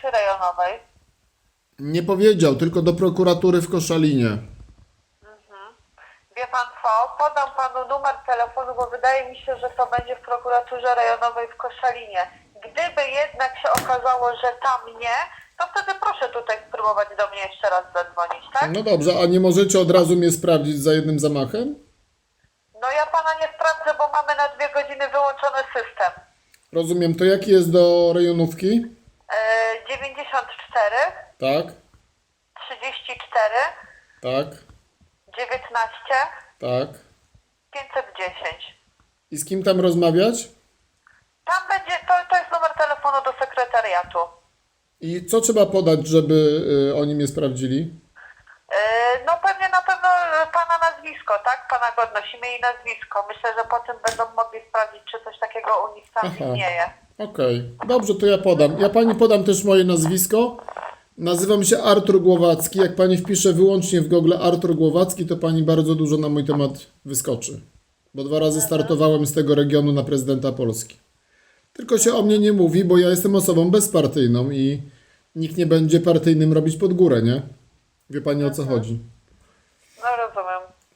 czy rejonowej? Nie powiedział, tylko do prokuratury w Koszalinie. Wie pan co? Podam panu numer telefonu, bo wydaje mi się, że to będzie w prokuraturze rejonowej w Koszalinie. Gdyby jednak się okazało, że tam nie, to wtedy proszę tutaj spróbować do mnie jeszcze raz zadzwonić, tak? No dobrze, a nie możecie od razu mnie sprawdzić za jednym zamachem? No ja pana nie sprawdzę, bo mamy na dwie godziny wyłączony system. Rozumiem, to jaki jest do rejonówki? Yy, 94, Tak, 34, tak, 19, tak. 510. I z kim tam rozmawiać? Tam będzie, to, to jest numer telefonu do sekretariatu. I co trzeba podać, żeby y, oni mnie sprawdzili? Yy, No pewnie na pewno yy, pana nazwisko, tak? Pana godność, imię i nazwisko. Myślę, że potem będą mogli sprawdzić, czy coś takiego u nich tam Aha. istnieje. Okej, dobrze, to ja podam. Ja pani podam też moje nazwisko. Nazywam się Artur Głowacki. Jak pani wpisze wyłącznie w Google Artur Głowacki, to pani bardzo dużo na mój temat wyskoczy. Bo dwa razy startowałem z tego regionu na prezydenta Polski. Tylko się o mnie nie mówi, bo ja jestem osobą bezpartyjną i nikt nie będzie partyjnym robić pod górę, nie? Wie pani o co chodzi.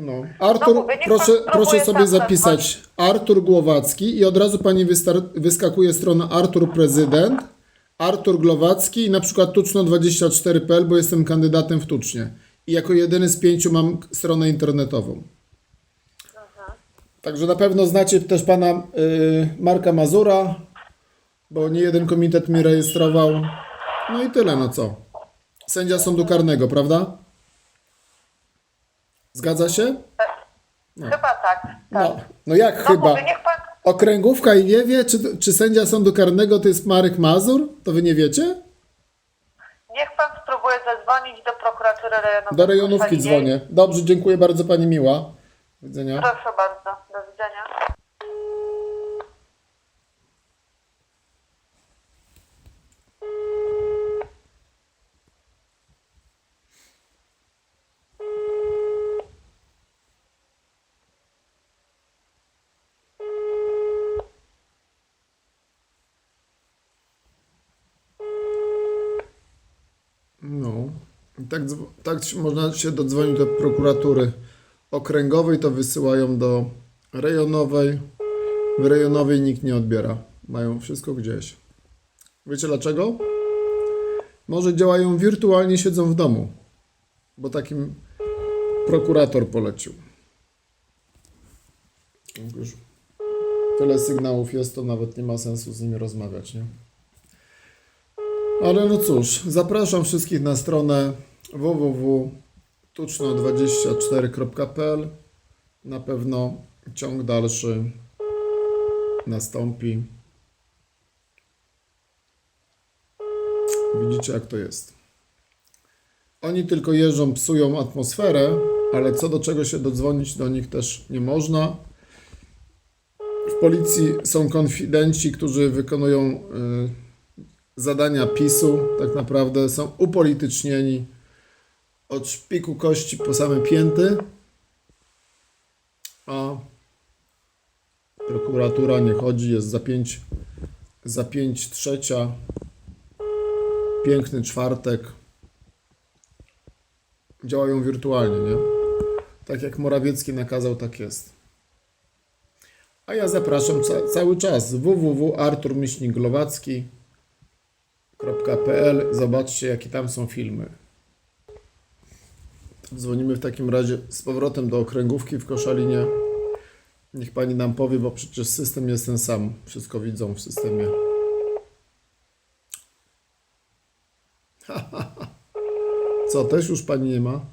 No. Artur, No proszę, proszę sobie zapisać Artur Głowacki i od razu pani wyskakuje strona Artur Prezydent, Artur Głowacki i na przykład tuczno24.pl, bo jestem kandydatem w Tucznie. I jako jedyny z pięciu mam stronę internetową. Także na pewno znacie też pana y, Marka Mazura, bo nie jeden komitet mi rejestrował. No i tyle, no co. Sędzia sądu karnego, prawda? Zgadza się? Chyba tak. tak. No, no jak No chyba? mówię, niech pan... Okręgówka i nie wie, czy, czy sędzia sądu karnego to jest Marek Mazur? To wy nie wiecie? Niech pan spróbuje zadzwonić do prokuratury rejonowej. Do rejonówki dzwonię. Dobrze, dziękuję bardzo pani miła. Do widzenia. Proszę bardzo. Do widzenia. No. I Tak, tak można się dodzwonić do prokuratury okręgowej, to wysyłają do rejonowej. W rejonowej nikt nie odbiera. Mają wszystko gdzieś. Wiecie dlaczego? Może działają wirtualnie, siedzą w domu. Bo takim prokurator polecił. Już tyle sygnałów jest, to nawet nie ma sensu z nimi rozmawiać, nie? Ale no cóż, zapraszam wszystkich na stronę www.tuczno24.pl. Na pewno ciąg dalszy nastąpi. Widzicie, jak to jest. Oni tylko jeżdżą, psują atmosferę, ale co do czego się dodzwonić do nich też nie można. W policji są konfidenci, którzy wykonują y, zadania PiSu, tak naprawdę są upolitycznieni od szpiku kości po same pięty, a prokuratura nie chodzi, jest za pięć, za pięć trzecia, piękny czwartek, działają wirtualnie, nie? Tak jak Morawiecki nakazał, tak jest. A ja zapraszam ca- cały czas www.arturmiśniglowacki.pl Zobaczcie, jakie tam są filmy. Dzwonimy w takim razie z powrotem do okręgówki w Koszalinie. Niech pani nam powie, bo przecież system jest ten sam. Wszystko widzą w systemie. Co, też już pani nie ma?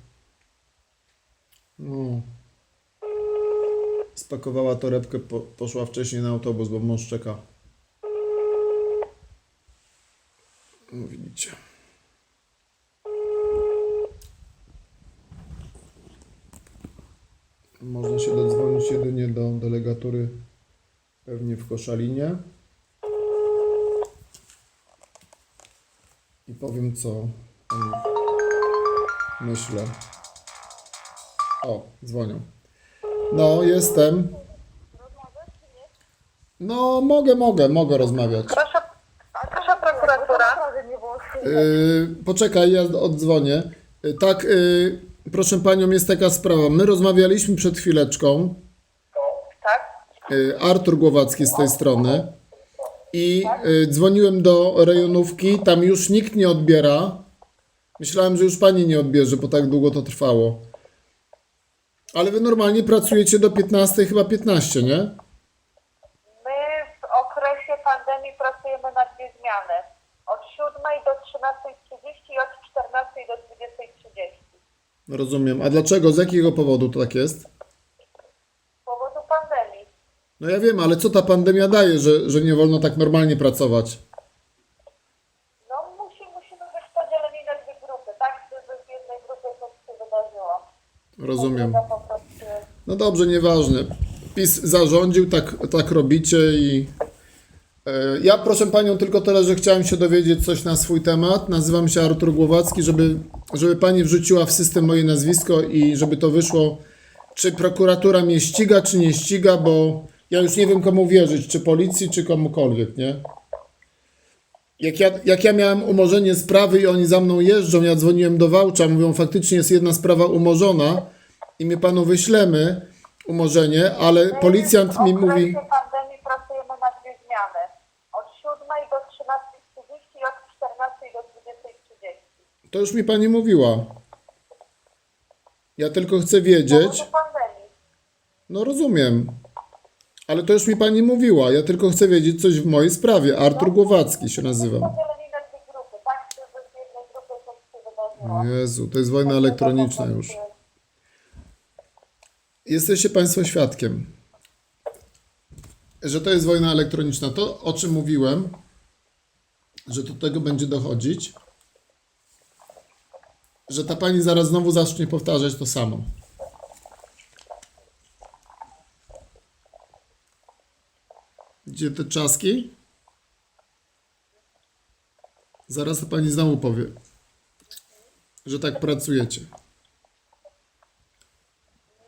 No. Spakowała torebkę, po, poszła wcześniej na autobus, bo mąż czeka. No widzicie. Można się dodzwonić jedynie do delegatury pewnie w Koszalinie. I powiem co myślę. O, dzwonią. No, jestem. No, mogę, mogę, mogę rozmawiać. Proszę, proszę prokuratura. Yy, poczekaj, ja oddzwonię. Yy, tak, yy, proszę panią, jest taka sprawa. My rozmawialiśmy przed chwileczką. Tak? Y, Artur Głowacki z tej strony. I y, dzwoniłem do rejonówki, tam już nikt nie odbiera. Myślałem, że już pani nie odbierze, bo tak długo to trwało. Ale wy normalnie pracujecie do 15, chyba 15, nie? My w okresie pandemii pracujemy na dwie zmiany. Od 7 do 13.30 i od 14 do 20.30. Rozumiem. A dlaczego? Z jakiego powodu to tak jest? Z powodu pandemii. No ja wiem, ale co ta pandemia daje, że, że nie wolno tak normalnie pracować? No musi, musimy być podzieleni na dwie grupy, tak? Żeby w jednej grupie coś się wydarzyło. Rozumiem. To po prostu... No dobrze, nieważne. PiS zarządził, tak, tak robicie i. e, Ja proszę panią tylko tyle, że chciałem się dowiedzieć coś na swój temat. Nazywam się Artur Głowacki, żeby, żeby pani wrzuciła w system moje nazwisko i żeby to wyszło, czy prokuratura mnie ściga, czy nie ściga, bo ja już nie wiem komu wierzyć, czy policji, czy komukolwiek, nie? Jak ja, jak ja miałem umorzenie sprawy i oni za mną jeżdżą, ja dzwoniłem do Wałcza, mówią faktycznie jest jedna sprawa umorzona i my panu wyślemy umorzenie, ale policjant mi mówi, pandemii pracujemy na dwie zmiany. Od 7 do 13.30 i od 14 do 20.30. to już mi pani mówiła. Ja tylko chcę wiedzieć, no rozumiem, ale to już mi pani mówiła, ja tylko chcę wiedzieć coś w mojej sprawie. Artur Głowacki się nazywam. Tak? Jezu, to jest wojna elektroniczna już. Jesteście Państwo świadkiem, że to jest wojna elektroniczna. To, o czym mówiłem, że do tego będzie dochodzić, że ta pani zaraz znowu zacznie powtarzać to samo. Gdzie te czaski? Zaraz ta pani znowu powie, że tak pracujecie.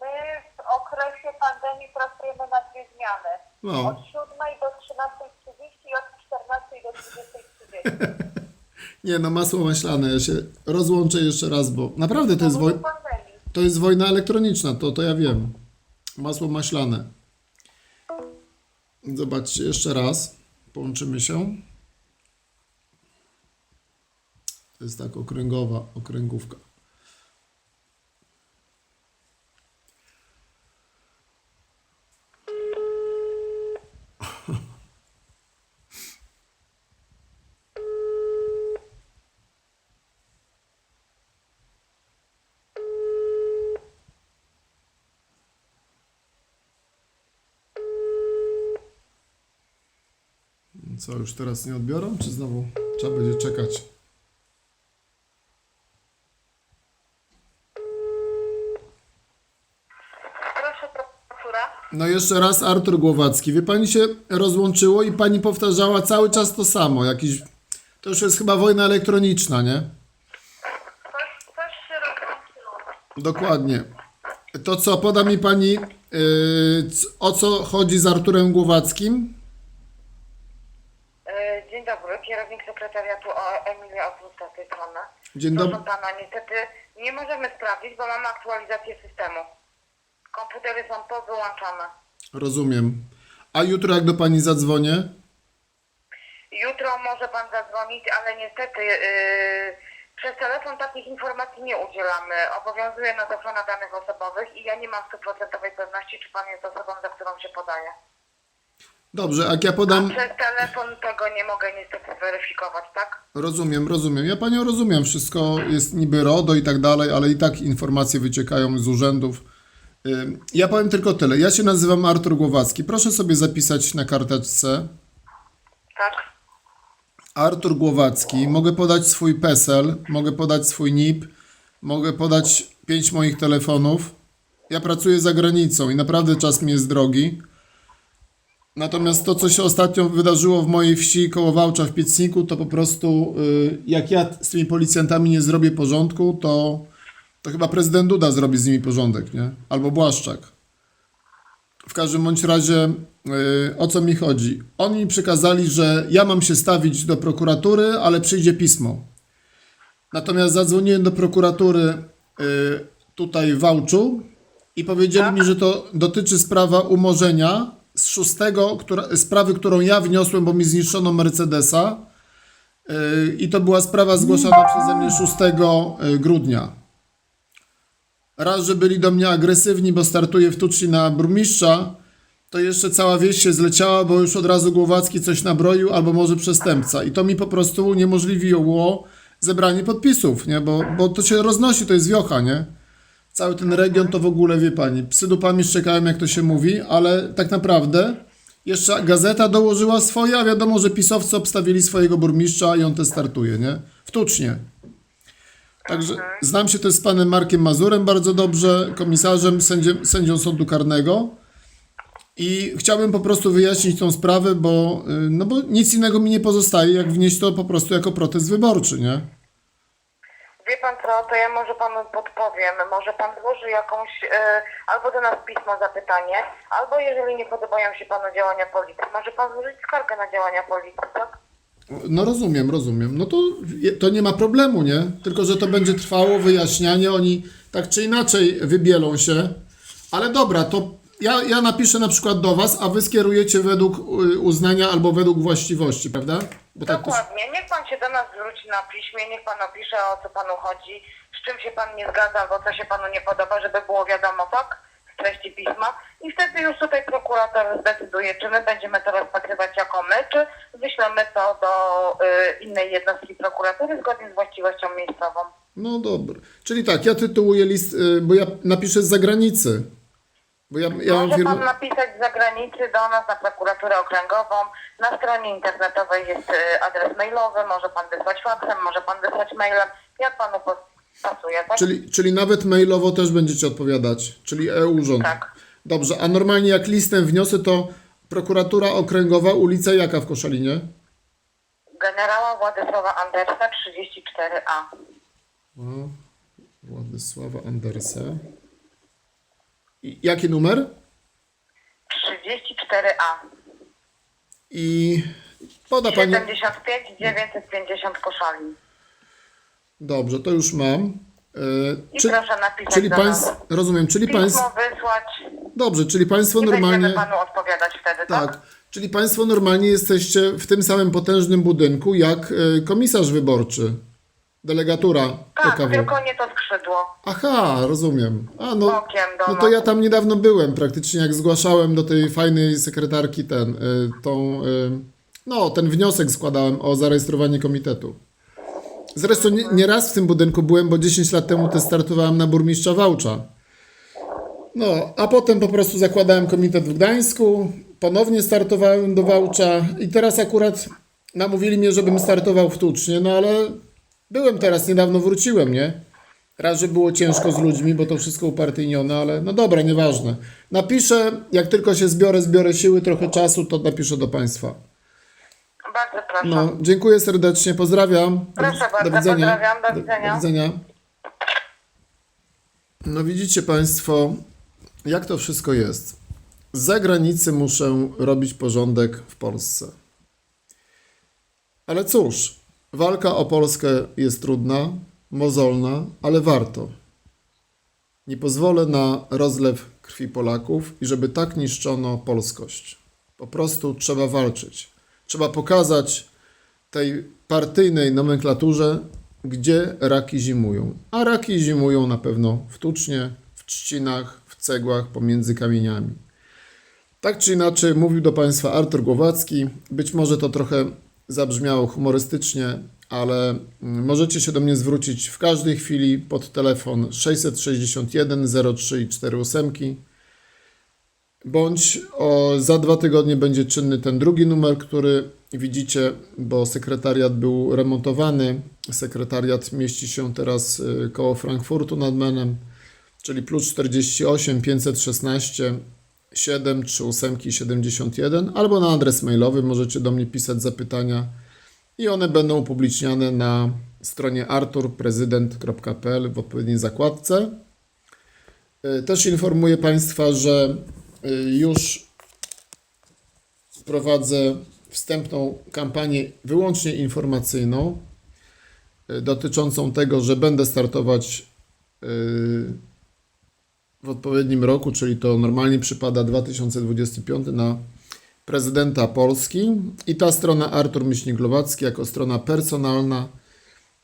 My w okresie pandemii pracujemy na dwie zmiany. No. Od 7 do 13.30 i od 14 do 20.30. Nie, no masło maślane. Ja się rozłączę jeszcze raz, bo naprawdę to jest, woj... to jest wojna elektroniczna, to, to ja wiem. Masło maślane. Zobaczcie jeszcze raz. Połączymy się. To jest tak okręgowa, okręgówka. Co, już teraz nie odbiorą, czy znowu trzeba będzie czekać? No jeszcze raz Artur Głowacki. Wie pani się rozłączyło i pani powtarzała cały czas to samo. Jakiś... To już jest chyba wojna elektroniczna, nie? Coś, coś się rozłączyło. Dokładnie. To co, poda mi pani yy, o co chodzi z Arturem Głowackim? Kierownik sekretariatu o z tej strony. Dzień Proszę dobry. pana, niestety nie możemy sprawdzić, bo mamy aktualizację systemu. Komputery są powyłączone. Rozumiem. A jutro jak do pani zadzwonię? Jutro może pan zadzwonić, ale niestety yy, przez telefon takich informacji nie udzielamy. Obowiązuje nas ochrona danych osobowych i ja nie mam stuprocentowej pewności, czy pan jest osobą, za którą się podaje. Dobrze, jak ja podam... Przez telefon tego nie mogę niestety zweryfikować, tak? Rozumiem, rozumiem. Ja panią rozumiem. Wszystko jest niby RODO i tak dalej, ale i tak informacje wyciekają z urzędów. Ym, Ja powiem tylko tyle. Ja się nazywam Artur Głowacki. Proszę sobie zapisać na karteczce. Tak. Artur Głowacki. Mogę podać swój PESEL, mogę podać swój NIP, mogę podać pięć moich telefonów. Ja pracuję za granicą i naprawdę czas mi jest drogi. Natomiast to, co się ostatnio wydarzyło w mojej wsi koło Wałcza w Piecniku, to po prostu y, jak ja z tymi policjantami nie zrobię porządku, to, to chyba prezydent Duda zrobi z nimi porządek, nie? Albo Błaszczak. W każdym bądź razie y, o co mi chodzi? Oni mi przekazali, że ja mam się stawić do prokuratury, ale przyjdzie pismo. Natomiast zadzwoniłem do prokuratury y, tutaj w Wałczu i powiedzieli mi, że to dotyczy sprawa umorzenia z szóstego, która, sprawy, którą ja wniosłem, bo mi zniszczono Mercedesa. Y, I to była sprawa zgłoszona przeze mnie 6 y, grudnia. Raz, że byli do mnie agresywni, bo startuję w Tucci na burmistrza, to jeszcze cała wieś się zleciała, bo już od razu Głowacki coś nabroił, albo może przestępca. I to mi po prostu uniemożliwiło zebranie podpisów, nie? Bo, bo to się roznosi, to jest wiocha, nie? Cały ten region to w ogóle, wie pani, psy dupami szczekają, jak to się mówi, ale tak naprawdę jeszcze gazeta dołożyła swoje, a wiadomo, że pisowcy obstawili swojego burmistrza i on też startuje, nie? W Tucznie. Także znam się też z panem Markiem Mazurem bardzo dobrze, komisarzem, sędziem, sędzią sądu karnego. I chciałbym po prostu wyjaśnić tą sprawę, bo, y, no bo nic innego mi nie pozostaje, jak wnieść to po prostu jako protest wyborczy, nie? Wie pan co, to ja może panu podpowiem. Może pan złoży jakąś, e, albo do nas pismo zapytanie, albo jeżeli nie podobają się panu działania policji, może pan złożyć skargę na działania policji, tak? No rozumiem, rozumiem. No to, to nie ma problemu, nie? Tylko, że to będzie trwało wyjaśnianie, oni tak czy inaczej wybielą się. Ale dobra, to ja, ja napiszę na przykład do was, a wy skierujecie według y, uznania albo według właściwości, prawda? Bo tak to, Dokładnie. Niech pan się do nas zwróci na piśmie, niech pan opisze o co panu chodzi, z czym się pan nie zgadza, albo co się panu nie podoba, żeby było wiadomo, tak? Z treści pisma. I wtedy już tutaj prokurator zdecyduje, czy my będziemy to rozpatrywać jako my, czy wyślemy to do y, innej jednostki prokuratury zgodnie z właściwością miejscową. no dobra. Czyli tak, ja tytułuję list, y, bo ja napiszę z zagranicy. Bo ja, ja mam Może pan napisać z zagranicy do nas na prokuraturę okręgową. Na stronie internetowej jest y, adres mailowy, może pan wysłać faksem, może pan wysłać mailem, jak panu pas- pasuje, tak? Czyli, czyli nawet mailowo też będziecie odpowiadać, czyli e-urząd. Tak. Dobrze, a normalnie jak listem wniosę, to prokuratura okręgowa, ulica jaka w Koszalinie? Generała Władysława Andersa 34A. O, Władysława Andersa. Jaki numer? 34A. I poda pani. 75 950 koszali. Dobrze, to już mam. E, I czy, proszę napisać czyli do państw, nas. rozumiem, czyli państwo. Wysłać Dobrze, czyli państwo i normalnie. będziemy panu odpowiadać wtedy, tak? Tak. Czyli państwo normalnie jesteście w tym samym potężnym budynku jak e, komisarz wyborczy. Delegatura Tak, PKW. tylko nie to skrzydło. Aha, rozumiem. A no, Bokiem do no nas. to ja tam niedawno byłem, praktycznie jak zgłaszałem do tej fajnej sekretarki ten, y, tą, y, no ten wniosek składałem o zarejestrowanie komitetu. Zresztą nie, nie raz w tym budynku byłem, bo 10 lat temu też startowałem na burmistrza Wałcza. No, a potem po prostu zakładałem komitet w Gdańsku, ponownie startowałem do Wałcza i teraz akurat namówili mnie, żebym startował w Tucznie, no ale byłem teraz, niedawno wróciłem, nie? Raz, że było ciężko z ludźmi, bo to wszystko upartyjnione, ale no dobra, nieważne. Napiszę, jak tylko się zbiorę, zbiorę siły, trochę czasu, to napiszę do Państwa. Bardzo proszę. No, dziękuję serdecznie, pozdrawiam. Proszę bardzo, do widzenia. pozdrawiam, do widzenia. Do widzenia. No widzicie Państwo, jak to wszystko jest. Z zagranicy muszę robić porządek w Polsce. Ale cóż, walka o Polskę jest trudna, mozolna, ale warto. Nie pozwolę na rozlew krwi Polaków i żeby tak niszczono polskość. Po prostu trzeba walczyć. Trzeba pokazać tej partyjnej nomenklaturze, gdzie raki zimują. A raki zimują na pewno w Tucznie, w Trzcinach, w cegłach pomiędzy kamieniami. Tak czy inaczej, mówił do Państwa Artur Głowacki. Być może to trochę zabrzmiało humorystycznie, ale mm, możecie się do mnie zwrócić w każdej chwili pod telefon 661 03 i 48 bądź o, za dwa tygodnie będzie czynny ten drugi numer, który widzicie, bo sekretariat był remontowany. Sekretariat mieści się teraz y, koło Frankfurtu nad Menem, czyli plus 48 516 7 38 71 albo na adres mailowy możecie do mnie pisać zapytania i one będą upubliczniane na stronie arturprezydent.pl w odpowiedniej zakładce. Y, Też informuję Państwa, że y, już prowadzę wstępną kampanię wyłącznie informacyjną y, dotyczącą tego, że będę startować w odpowiednim roku, czyli to normalnie przypada 2025 na prezydenta Polski i ta strona Artur Myślnik-Glowacki jako strona personalna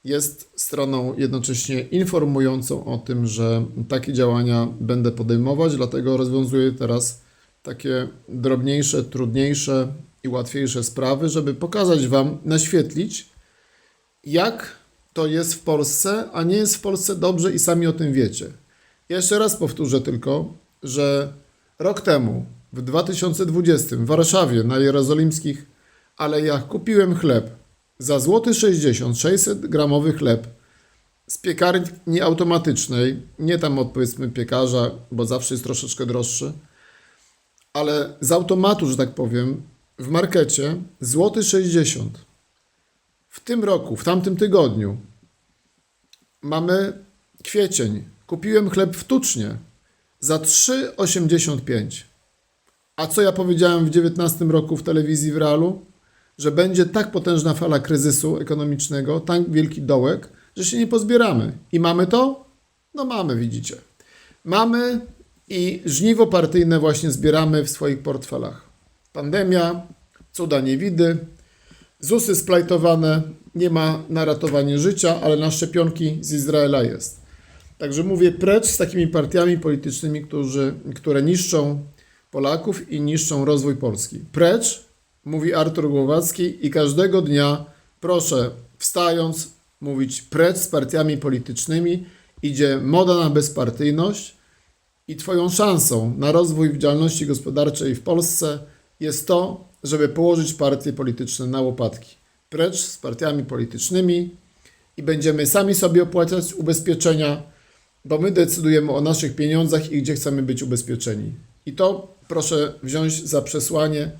jest stroną jednocześnie informującą o tym, że takie działania będę podejmować, dlatego rozwiązuję teraz takie drobniejsze, trudniejsze i łatwiejsze sprawy, żeby pokazać Wam, naświetlić, jak to jest w Polsce, a nie jest w Polsce dobrze i sami o tym wiecie. Jeszcze raz powtórzę tylko, że rok temu, w 2020 w Warszawie na jerozolimskich alejach kupiłem chleb za złoty 60, 600 gramowy chleb z piekarni automatycznej, nie tam od piekarza, bo zawsze jest troszeczkę droższy, ale z automatu, że tak powiem, w markecie złoty 60. W tym roku, w tamtym tygodniu mamy kwiecień. Kupiłem chleb w Tucznie za 3,85. A co ja powiedziałem w 19 roku w telewizji w Realu? Że będzie tak potężna fala kryzysu ekonomicznego, tak wielki dołek, że się nie pozbieramy. I mamy to? No mamy, widzicie. Mamy i żniwo partyjne właśnie zbieramy w swoich portfelach. Pandemia, cuda niewidy, ZUSy splajtowane, nie ma na ratowanie życia, ale na szczepionki z Izraela jest. Także mówię precz z takimi partiami politycznymi, którzy, które niszczą Polaków i niszczą rozwój Polski. Precz, mówi Artur Głowacki i każdego dnia proszę wstając mówić precz z partiami politycznymi. Idzie moda na bezpartyjność i Twoją szansą na rozwój działalności gospodarczej w Polsce jest to, żeby położyć partie polityczne na łopatki. Precz z partiami politycznymi i będziemy sami sobie opłacać ubezpieczenia, bo my decydujemy o naszych pieniądzach i gdzie chcemy być ubezpieczeni. I to proszę wziąć za przesłanie,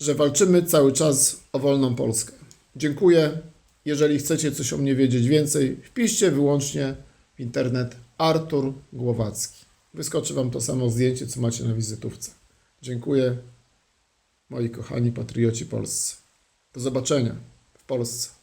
że walczymy cały czas o wolną Polskę. Dziękuję. Jeżeli chcecie coś o mnie wiedzieć więcej, wpiszcie wyłącznie w internet Artur Głowacki. Wyskoczy Wam to samo zdjęcie, co macie na wizytówce. Dziękuję, moi kochani patrioci polscy. Do zobaczenia w Polsce.